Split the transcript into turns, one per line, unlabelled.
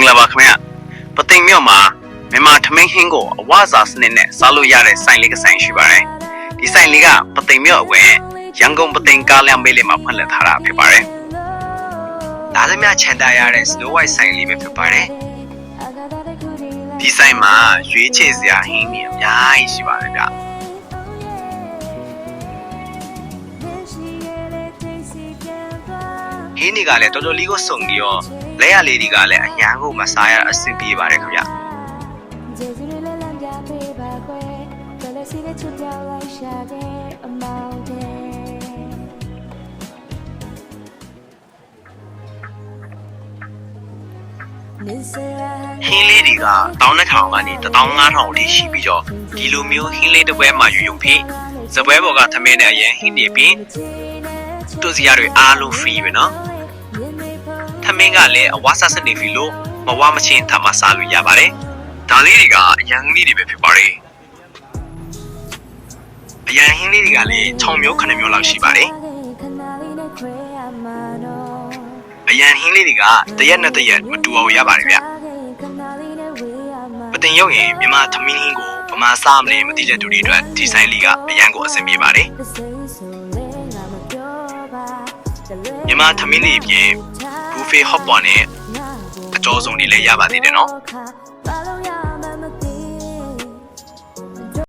င်္ဂလာပါခင်ဗျပသိမ်မြို့မှာမြန်မာထမင်းဟင်းကိုအဝစာစနစ်နဲ့စားလို့ရတဲ့ဆိုင်လေးကဆိုင်ရှိပါတယ်ဒီဆိုင်လေးကပသိမ်မြို့အဝယ်ရန်ကုန်ပသိမ်ကားလမ်းမေးလေးမှာဖွင့်လှစ်ထားတာဖြစ်ပါတယ်ဒါသမျှချန်တာရတဲ့ Snow White ဆိုင်လေးပဲဖြစ်ပါတယ်ဒီဆိုင်မှာရွေးချယ်စရာဟင်းတွေအများကြီးရှိပါတယ်ဗျဟင်းတွေကလည်းတော်တော်လေးကိုစုံပြီးတော့ လက်ရလေးတွေကလည်းအညာကိုမစားရအဆင်ပြေပါတယ်ခင်ဗျ
ကျေးဇူးတွေလည်းလမ်းပြပေးပါခွဲဘယ်လဲစီတဲ့ချွတ်ပြောင်းလိုက်ရှာတဲ့အမောင်တဲ့နေစရာ
ဟင်းလေးတွေကတောင်းတဲ့ထောင်ကနေ15000အထိရှိပြီးတော့ဒီလိုမျိုးဟင်းလေးတစ်ပွဲမှာယူယူပြီးစပွဲပေါ်ကသမင်းနဲ့အရင်ဟင်းတွေပြီးတူစီရတွေအားလုံး free ပဲနော်သ မင်းကလည်းအဝါဆာစနေဖီလို့မဝါမချင်းထပ်မစားလို့ရပါတယ်ဒါလေးတွေကအရန်လေးတွေပဲဖြစ်ပါတယ်အရန်ဟင်းလေးတွေကလည်း6မျိုး9မျိုးလောက်ရှိပါတယ်အရန်ဟင်းလေးတွေကတရက်နဲ့တရက်မတူအောင်ရပါတယ်ဗျမတင်ရုပ်ရင်မြန်မာသမီးဟင်းကိုဗမာစားမလဲမသိတဲ့သူတွေအတွက်ဒီဇိုင်းလေးကအရန်ကိုအဆင်ပြေပါတယ်မြန်မာသမီးလေးအပြင် Cafe Hop ပေါ်နဲ့အကျော်ဆုံးတွေလည်းရပါသေးတယ်နော်